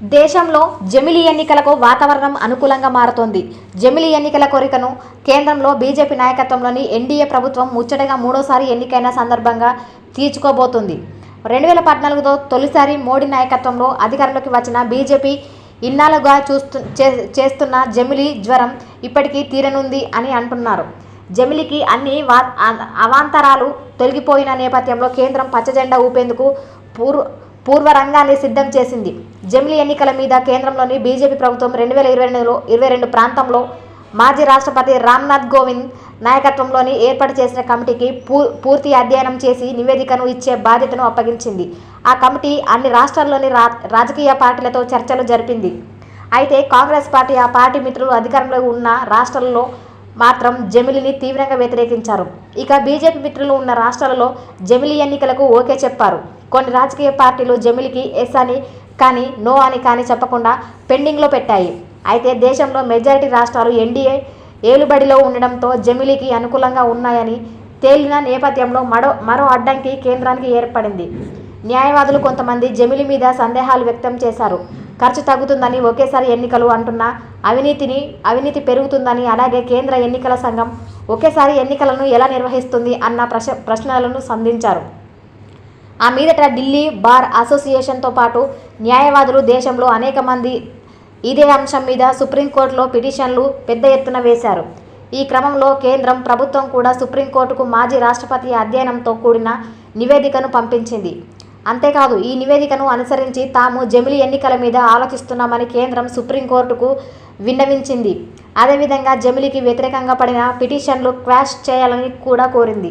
దేశంలో జమిలీ ఎన్నికలకు వాతావరణం అనుకూలంగా మారుతోంది. జమిలీ ఎన్నికల కోరికను కేంద్రంలో బీజేపీ నాయకత్వంలోని ఎన్డీఏ ప్రభుత్వం ముచ్చటగా మూడోసారి ఎన్నికైన సందర్భంగా తీర్చుకోబోతుంది. రెండు వేల పద్నాలుగుతో తొలిసారి మోడీ నాయకత్వంలో అధికారంలోకి వచ్చిన బీజేపీ ఇన్నాళ్ళుగా చూస్తు చే- చేస్తున్న జమిలీ జ్వరం ఇప్పటికీ తీరనుంది అని అంటున్నారు. జమిలికి అన్ని వా అవాంతరాలు తొలగిపోయిన నేపథ్యంలో కేంద్రం పచ్చజెండా ఊపేందుకు పూర్వ పూర్వ రంగాన్ని సిద్ధం చేసింది. జమిలి ఎన్నికల మీద కేంద్రంలోని బీజేపీ ప్రభుత్వం రెండు వేల ఇరవై రెండులో ఇరవై రెండు ప్రాంతంలో మాజీ రాష్ట్రపతి రామ్నాథ్ కోవింద్ నాయకత్వంలోని ఏర్పాటు చేసిన కమిటీకి పూ పూర్తి అధ్యయనం చేసి నివేదికను ఇచ్చే బాధ్యతను అప్పగించింది. ఆ కమిటీ అన్ని రాష్ట్రాల్లోని రా రాజకీయ పార్టీలతో చర్చలు జరిపింది. అయితే కాంగ్రెస్ పార్టీ ఆ పార్టీ మిత్రులు అధికారంలో ఉన్న రాష్ట్రాల్లో మాత్రం జమిలిని తీవ్రంగా వ్యతిరేకించారు. ఇక బీజేపీ మిత్రులు ఉన్న రాష్ట్రాలలో జమిలి ఎన్నికలకు ఓకే చెప్పారు. కొన్ని రాజకీయ పార్టీలు జమిలికి ఎస్ అని కానీ నో అని కానీ చెప్పకుండా పెండింగ్లో పెట్టాయి. అయితే దేశంలో మెజారిటీ రాష్ట్రాలు ఎన్డీఏ ఏలుబడిలో ఉండడంతో జమిలికి అనుకూలంగా ఉన్నాయని తేలిన నేపథ్యంలో మరో మరో అడ్డంకి కేంద్రానికి ఏర్పడింది. న్యాయవాదులు కొంతమంది జమిలి మీద సందేహాలు వ్యక్తం చేశారు. ఖర్చు తగ్గుతుందని ఒకేసారి ఎన్నికలు అంటున్న అవినీతిని అవినీతి పెరుగుతుందని అలాగే కేంద్ర ఎన్నికల సంఘం ఒకేసారి ఎన్నికలను ఎలా నిర్వహిస్తుంది అన్న ప్రశ ప్రశ్నలను సంధించారు. ఆ మీదట ఢిల్లీ బార్ అసోసియేషన్తో పాటు న్యాయవాదులు దేశంలో అనేక మంది ఇదే అంశం మీద సుప్రీంకోర్టులో పిటిషన్లు పెద్ద ఎత్తున వేశారు. ఈ క్రమంలో కేంద్రం ప్రభుత్వం కూడా సుప్రీంకోర్టుకు మాజీ రాష్ట్రపతి అధ్యయనంతో కూడిన నివేదికను పంపించింది. అంతేకాదు ఈ నివేదికను అనుసరించి తాము జమిలి ఎన్నికల మీద ఆలోచిస్తున్నామని కేంద్రం సుప్రీంకోర్టుకు విన్నవించింది. అదేవిధంగా జమిలికి వ్యతిరేకంగా పడిన పిటిషన్లు క్వాష్ చేయాలని కూడా కోరింది.